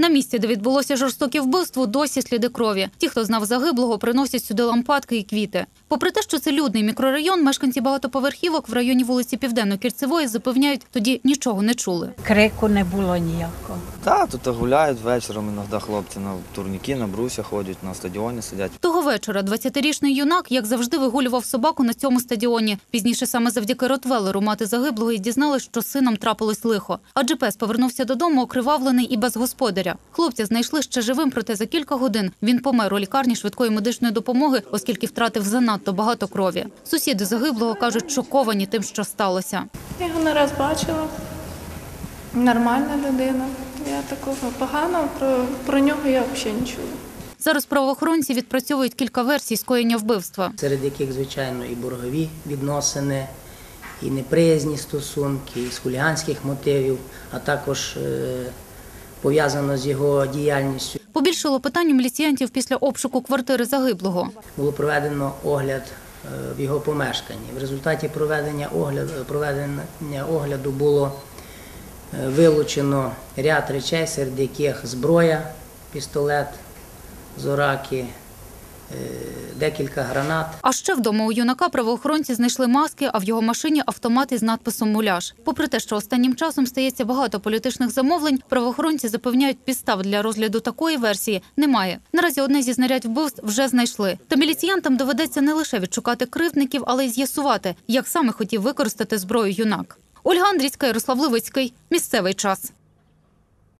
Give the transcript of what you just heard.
На місці, де відбулося жорстоке вбивство, досі сліди крові. Ті, хто знав загиблого, приносять сюди лампадки і квіти. Попри те, що це людний мікрорайон, мешканці багатоповерхівок в районі вулиці Південно-Кільцевої запевняють, тоді нічого не чули. Крику не було ніякого. Так, тут гуляють вечором, іноді хлопці на турніки, на бруся ходять, на стадіоні сидять. Того вечора 20-річний юнак, як завжди, вигулював собаку на цьому стадіоні. Пізніше саме завдяки Ротвелеру мати загиблого і дізналась, що сином трапилось лихо. Адже пес повернувся додому окривавлений і без господаря. Хлопця знайшли ще живим, проте за кілька годин він помер у лікарні швидкої медичної допомоги, оскільки втратив занадто багато крові. Сусіди загиблого кажуть, шоковані тим, що сталося. Я його не раз бачила. Нормальна людина. Я такого поганого про, про нього я взагалі не чула. Зараз правоохоронці відпрацьовують кілька версій скоєння вбивства. серед яких, звичайно, і боргові відносини, і неприязні стосунки, і з хуліганських мотивів, а також е, пов'язано з його діяльністю. Побільшало питань у міліціянтів після обшуку квартири загиблого. Було проведено огляд е, в його помешканні. В результаті проведення огляду, проведення огляду було е, вилучено ряд речей, серед яких зброя, пістолет, зораки, е, декілька гранат. А ще вдома у юнака правоохоронці знайшли маски, а в його машині автомат із надписом Муляж. Попри те, що останнім часом стається багато політичних замовлень, правоохоронці запевняють, підстав для розгляду такої версії немає. Наразі одне зі знарядь вбивств вже знайшли. Та міліціянтам доведеться не лише відшукати кривдників, але й з'ясувати, як саме хотів використати зброю юнак. Ольга Андрійська, Ярослав Левицький. Місцевий час.